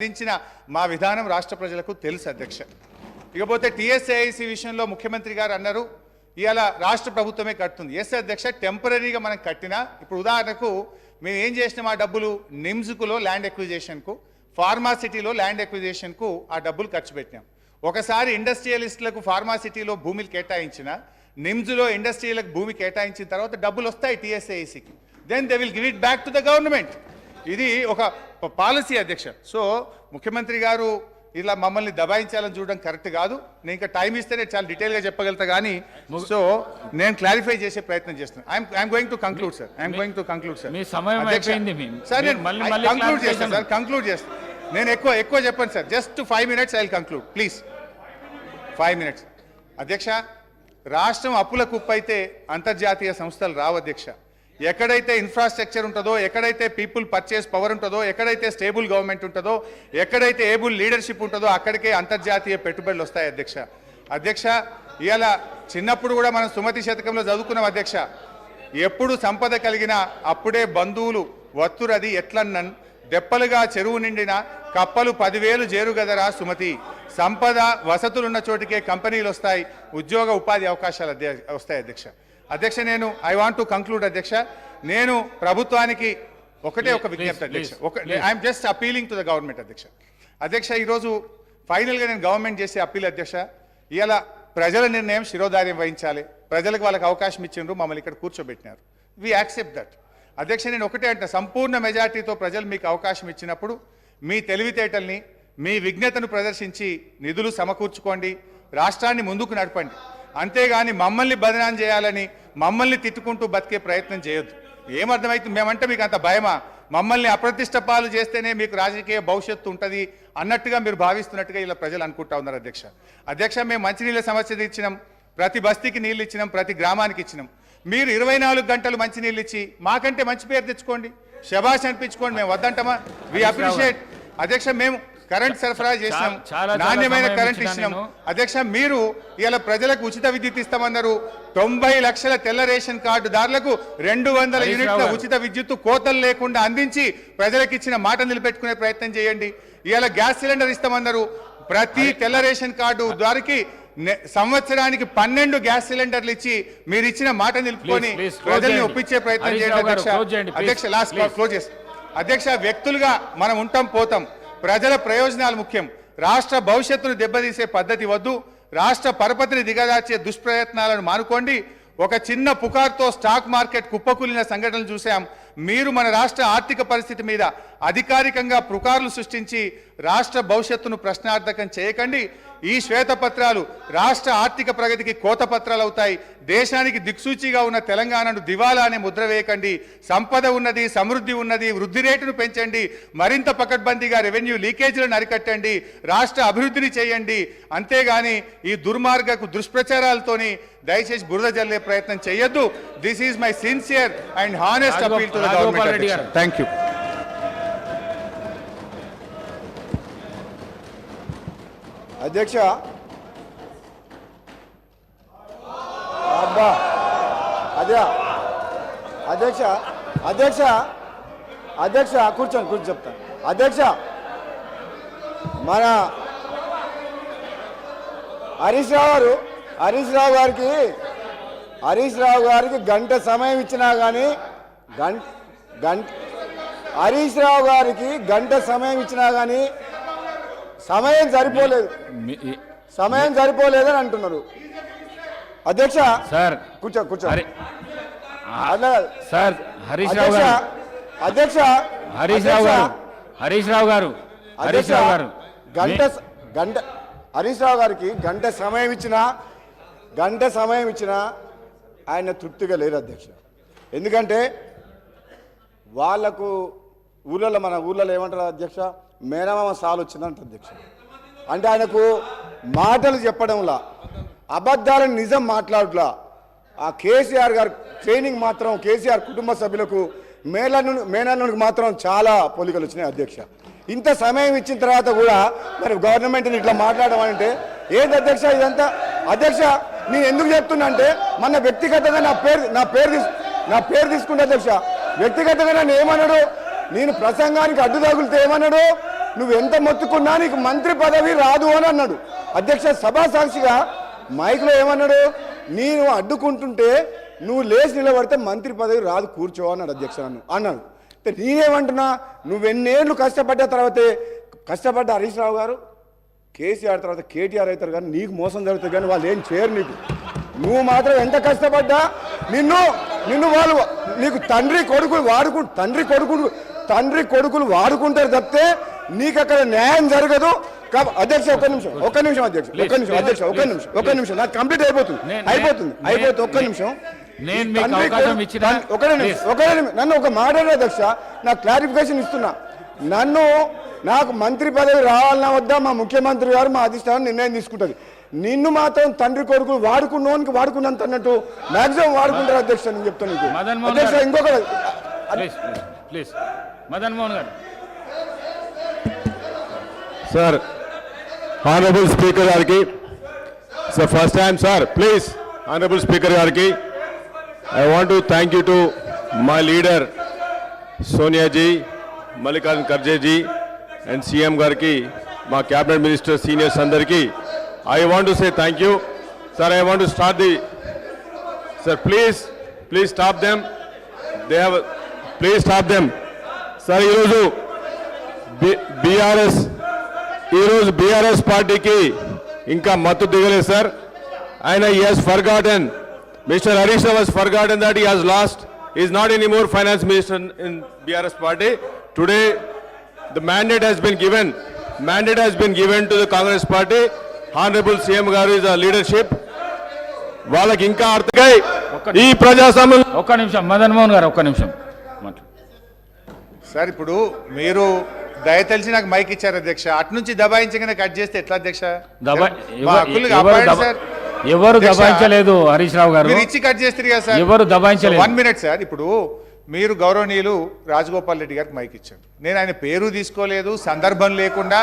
అందించిన మా విధానం రాష్ట్ర ప్రజలకు తెలుసు అధ్యక్ష. ఇకపోతే టీఎస్ఏఐసి విషయంలో ముఖ్యమంత్రి గారు అన్నారు ఇవాళ రాష్ట్ర ప్రభుత్వమే కడుతుంది. ఎస్ అధ్యక్ష టెంపరీగా మనం కట్టినా ఇప్పుడు ఉదాహరణకు మేము ఏం చేసినాం ఆ డబ్బులు? నిమ్స్కులో ల్యాండ్ ఎక్విజేషన్కు ఫార్మాసిటీలో ల్యాండ్ ఎక్విజేషన్కు ఆ డబ్బులు ఖర్చు పెట్టినాం. ఒకసారి ఇండస్ట్రియలిస్టులకు ఫార్మాసిటీలో భూమిలు కేటాయించిన నిమ్స్లో ఇండస్ట్రీలకు భూమి కేటాయించిన తర్వాత డబ్బులు వస్తాయి టీఎస్ఏఐసికి. Then they will give it back to the government ఇది ఒక పాలసీ అధ్యక్ష. సో ముఖ్యమంత్రి గారు ఇలా మమ్మల్ని దబాయించాలని చూడడం కరెక్ట్ కాదు. నేను ఇంకా టైం ఇస్తే నేను చాలా డీటెయిల్గా చెప్పగలుగుతా కానీ సో నేను క్లారిఫై చేసే ప్రయత్నం I'm I'm going to conclude sir. I'm going to conclude sir. Sir నేను కంక్లూడ్ చేస్తాను సార్. కంక్లూడ్ చేస్తాను నేను ఎక్కువ ఎక్కువ చెప్పండి sir. Just five minutes I conclude. Please. Five minutes. అధ్యక్ష రాష్ట్రం అప్పుల కుప్ప అయితే అంతర్జాతీయ సంస్థలు రావు అధ్యక్ష. ఎక్కడైతే ఇన్ఫ్రాస్ట్రక్చర్ ఉంటుందో ఎక్కడైతే పీపుల్ పర్చేస్ పవర్ ఉంటుందో ఎక్కడైతే స్టేబుల్ గవర్నమెంట్ ఉంటుందో ఎక్కడైతే ఏబుల్ లీడర్షిప్ ఉంటుందో అక్కడికే అంతర్జాతీయ పెట్టుబడులు వస్తాయి అధ్యక్ష. అధ్యక్ష ఇవాళ చిన్నప్పుడు కూడా మనం సుమతి శతకంలో చదువుకున్నాం అధ్యక్ష. ఎప్పుడు సంపద కలిగినా అప్పుడే బంధువులు వత్తురది ఎట్లన్నన్ దెప్పలుగా చెరువు నిండిన కప్పలు పదివేలు చేరుగదరా సుమతి. సంపద వసతులున్న చోటికే కంపెనీలు వస్తాయి ఉద్యోగ ఉపాధి అవకాశాలు వస్తాయి అధ్యక్ష. అధ్యక్ష నేను ఐ వాంట్ టు కంక్లూడ్ అధ్యక్ష. నేను ప్రభుత్వానికి ఒకటే ఒక విజ్ఞప్తి అధ్యక్ష. ఒక. I'm just appealing to the government అధ్యక్ష. అధ్యక్ష ఈరోజు ఫైనల్గా నేను గవర్నమెంట్ చేసే అప్పీల్ అధ్యక్ష. ఇవాళ ప్రజల నిర్ణయం శిరోధార్యం వహించాలి. ప్రజలకు వాళ్ళకి అవకాశం ఇచ్చిండ్రు మమ్మల్ని ఇక్కడ కూర్చోబెట్టినారు. వి యాక్సెప్ట్ దట్ అధ్యక్ష నేను ఒకటే అంటే సంపూర్ణ మెజార్టీతో ప్రజలు మీకు అవకాశం ఇచ్చినప్పుడు మీ తెలివితేటల్ని మీ విజ్ఞతను ప్రదర్శించి నిధులు సమకూర్చుకోండి రాష్ట్రాన్ని ముందుకు నడపండి. అంతేగాని మమ్మల్ని బదనాం చేయాలని మమ్మల్ని తిట్టుకుంటూ బతికే ప్రయత్నం చేయొద్దు. ఏమర్థమైతుంది మేమంటే మీకు అంత భయమా? మమ్మల్ని అప్రతిష్ట పాలు చేస్తేనే మీకు రాజకీయ భవిష్యత్తు ఉంటుంది అన్నట్టుగా మీరు భావిస్తున్నట్టుగా ఇలా ప్రజలు అనుకుంటా ఉన్నారు అధ్యక్ష. అధ్యక్ష మేము మంచినీళ్ళ సమస్య ఇచ్చినాం ప్రతి బస్తీకి నీళ్ళు ఇచ్చినాం ప్రతి గ్రామానికి ఇచ్చినాం. మీరు ఇరవై నాలుగు గంటలు మంచినీళ్ళు ఇచ్చి మాకంటే మంచి పేరు తెచ్చుకోండి. శబాష్ అనిపించుకోండి మేము వద్దంటామా? వి అప్రిషియేట్ అధ్యక్ష మేము కరెంట్ సరఫరా చేసినాం నాణ్యమైన కరెంట్ ఇచ్చినా. అధ్యక్ష మీరు ఇలా ప్రజలకు ఉచిత విద్యుత్ ఇస్తామన్నారు తొంభై లక్షల తెల్ల రేషన్ కార్డు దారులకు రెండు వందల యూనిట్ల. ఉచిత విద్యుత్ కోతలు లేకుండా అందించి ప్రజలకు ఇచ్చిన మాట నిలబెట్టుకునే ప్రయత్నం చేయండి ఇవాళ గ్యాస్ సిలిండర్ ఇస్తామన్నారు ప్రతి తెల్ల రేషన్ కార్డు ద్వారాకి నె- సంవత్సరానికి పన్నెండు గ్యాస్ సిలిండర్లు ఇచ్చి మీరు ఇచ్చిన మాట నిలుపుకొని ప్రజల్ని. ఒప్పించే ప్రయత్నం చేయండి అధ్యక్ష. అధ్యక్ష లాస్ట్. క్లోజ్ చేస్తాం అధ్యక్ష వ్యక్తులుగా మనం ఉంటాం పోతాం ప్రజల ప్రయోజనాలు ముఖ్యం. రాష్ట్ర భవిష్యత్తును దెబ్బతీసే పద్ధతి వద్దు. రాష్ట్ర పరపతిని దిగదార్చే దుష్ప్రయత్నాలను మానుకోండి. ఒక చిన్న పుకార్తో స్టాక్ మార్కెట్ కుప్పకూలిన సంఘటనలు చూశాం. మీరు మన రాష్ట్ర ఆర్థిక పరిస్థితి మీద అధికారికంగా పుకార్లు సృష్టించి రాష్ట్ర భవిష్యత్తును ప్రశ్నార్థకం చేయకండి. ఈ శ్వేతపత్రాలు రాష్ట్ర ఆర్థిక ప్రగతికి కోత పత్రాలు అవుతాయి దేశానికి దిక్సూచిగా ఉన్న తెలంగాణను దివాలా అనే ముద్ర వేయకండి. సంపద ఉన్నది సమృద్ధి ఉన్నది వృద్ధి రేటును పెంచండి. మరింత పకడ్బందీగా రెవెన్యూ లీకేజీలను అరికట్టండి. రాష్ట్ర అభివృద్ధిని చేయండి. అంతేగాని ఈ దుర్మార్గకు దుష్ప్రచారాలతోని దయచేసి బురద జల్లే ప్రయత్నం చేయొద్దు. This is my sincere and honest appeal to. Thank you అధ్యక్ష. అబ్బా. అదే. అధ్యక్ష. అధ్యక్ష. అధ్యక్ష కూర్చోండి కూర్చో చెప్తాను అధ్యక్ష. మన హరీష్ రావు గారు హరీష్ రావు గారికి హరీష్ రావు గారికి గంట సమయం ఇచ్చినా కానీ గంట గంట హరీష్ రావు గారికి గంట సమయం ఇచ్చినా కానీ సమయం సరిపోలేదు. సమయం సరిపోలేదని అంటున్నారు. అధ్యక్ష సార్ కూర్చో కూర్చో. సార్ హరీష్ రావు అధ్యక్ష గారు. అధ్యక్ష హరీష్ రావు గారు. హరీష్ రావు గారు. హరీష్ రావు గారు. గంట గంట హరీష్ రావు గారికి గంట సమయం ఇచ్చిన గంట సమయం ఇచ్చిన ఆయన తృప్తిగా లేరు అధ్యక్ష. ఎందుకంటే వాళ్ళకు ఊళ్ళలో మన ఊళ్ళలో ఏమంటారు అధ్యక్ష? మేనమామ సాలు వచ్చిందంట అధ్యక్ష. అంటే ఆయనకు మాటలు చెప్పడంలా అబద్ధాలను నిజం మాట్లాడలా ఆ కేసీఆర్ గారు ట్రైనింగ్ మాత్రం కేసీఆర్ కుటుంబ సభ్యులకు మేనల్లు మేనల్లునికి మాత్రం చాలా పోలికలు వచ్చినాయి అధ్యక్ష. ఇంత సమయం ఇచ్చిన తర్వాత కూడా మరి గవర్నమెంట్ని ఇట్లా మాట్లాడడం అంటే ఏంది అధ్యక్ష ఇదంతా? అధ్యక్ష నేను ఎందుకు చెప్తున్నా అంటే మన వ్యక్తిగతంగా నా పేరు నా పేరు తీసు నా పేరు తీసుకుంటే అధ్యక్ష వ్యక్తిగతంగా నన్ను ఏమన్నాడు? నేను ప్రసంగానికి అడ్డు తగులితే ఏమన్నాడు? నువ్వు ఎంత మొత్తుకున్నా నీకు మంత్రి పదవి రాదు అని అన్నాడు. అధ్యక్ష సభా సాక్షిగా మైక్లో ఏమన్నాడు? నేను అడ్డుకుంటుంటే నువ్వు లేచి నిలబడితే మంత్రి పదవి రాదు కూర్చో అన్నాడు అధ్యక్ష నన్ను. అన్నాడు. నేనేమంటున్నా? నువ్వు ఎన్నేళ్ళు కష్టపడ్డ తర్వాతే కష్టపడ్డ హరీష్ రావు గారు కేసీఆర్ తర్వాత కేటీఆర్ అవుతారు కానీ నీకు మోసం జరుగుతుంది కానీ వాళ్ళు ఏం చేయరు నీకు. నువ్వు మాత్రం ఎంత కష్టపడ్డా? నిన్ను నిన్ను వాళ్ళు నీకు తండ్రి కొడుకులు వాడుకు తండ్రి కొడుకులు తండ్రి కొడుకులు వాడుకుంటారు తప్పితే నీకు అక్కడ న్యాయం జరగదు. అధ్యక్ష ఒక్క నిమిషం ఒక్క నిమిషం అధ్యక్ష ఒక్క నిమిషం అధ్యక్ష ఒక్క నిమిషం ఒక్క నిమిషం. నాకు కంప్లీట్ అయిపోతుంది. అయిపోతుంది అయిపోతుంది ఒక్క నిమిషం. ఒకటే నిమిషం నన్ను ఒక మాట అధ్యక్ష నాకు క్లారిఫికేషన్ ఇస్తున్నా. నన్ను నాకు మంత్రి పదవి రావాలన్నా వద్దా? మా ముఖ్యమంత్రి గారు మా అధిష్టానం నిర్ణయం తీసుకుంటుంది. నిన్ను మాత్రం తండ్రి కొడుకు వాడుకున్నోనికి వాడుకున్నంత అన్నట్టు మాక్సిమం వాడుకుంటారు అధ్యక్ష నేను చెప్తాను నీకు. అధ్యక్ష. ఇంకొక please please. Madan Mohan garu. Sir, Honorable Speaker Garki, it's the first time, sir, please, Honorable Speaker Garki, I want to thank you to my leader, Sonia ji, Mallikarjun Kharge ji, and CM Garki, my cabinet minister, seniors అందరికి I want to say thank you. Sir, I want to start the, sir, please, please stop them. They have, please stop them. Sir, ఈరోజు BRS ఈరోజు BRS పార్టీకి ఇంకా మత్తు దిగలేదు sir ఆయన ఈ has forgotten Mr Harish Rao has forgotten that he has lost is not any more finance minister in BRS party today the mandate has been given mandate has been given to the Congress party honourable CM garu is a leadership వాళ్ళకి ఇంకా అర్థమై ఈ ప్రజాస్వామ్యం ఒక్క నిమిషం. మదన్ మోహన్ గారు ఒక్క నిమిషం. సార్ ఇప్పుడు మీరు దయ తెలిసి నాకు మైక్ ఇచ్చారు అధ్యక్ష. అటు నుంచి దబాయించగానే కట్ చేస్తే ఎట్లా అధ్యక్ష? ఎవరు దబాయించలేదు హరీష్ రావు గారు. మీరు ఇచ్చి కట్ చేస్తారు కదా సార్. ఎవరు దబాయించలేదు. One minute sir. ఇప్పుడు మీరు గౌరవనీయులు రాజగోపాల్ రెడ్డి గారికి మైక్ ఇచ్చారు. నేను ఆయన పేరు తీసుకోలేదు సందర్భం లేకుండా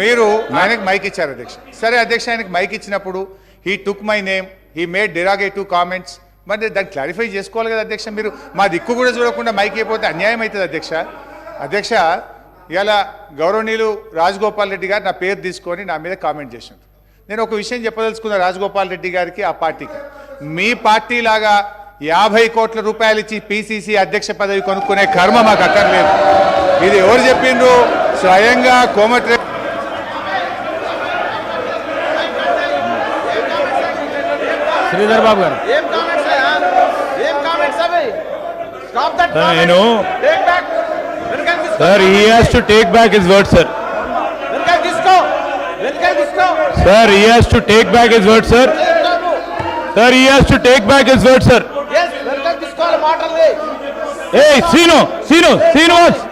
మీరు ఆయనకు మైక్ ఇచ్చారు అధ్యక్ష. సరే అధ్యక్ష ఆయనకు మైక్ ఇచ్చినప్పుడు he took my name he made derogatory comments మరి దాన్ని క్లారిఫై చేసుకోవాలి కదా అధ్యక్ష మీరు. మా దిక్కు కూడా చూడకుండా మైక్ అయిపోతే అన్యాయం అవుతుంది అధ్యక్ష. అధ్యక్ష ఇలా గౌరవనీయులు రాజగోపాల్ రెడ్డి గారు నా పేరు తీసుకొని నా మీద కామెంట్ చేశారు. నేను ఒక విషయం చెప్పదలుచుకున్న రాజగోపాల్ రెడ్డి గారికి ఆ పార్టీకి. మీ పార్టీ లాగా యాభై కోట్ల రూపాయలు ఇచ్చి పిసిసి అధ్యక్ష పదవి కొనుక్కునే కర్మ మాకు అక్కర్లేదు. ఇది ఎవరు చెప్పిండ్రు? స్వయంగా కోమటి శ్రీధర్ బాబు గారు. నేను Sir, he has to take back his word, sir. Sir, he has to take back his word, sir. Sir, he has to take back his word, sir. Yes, Hey, Sino, Sino, Sino,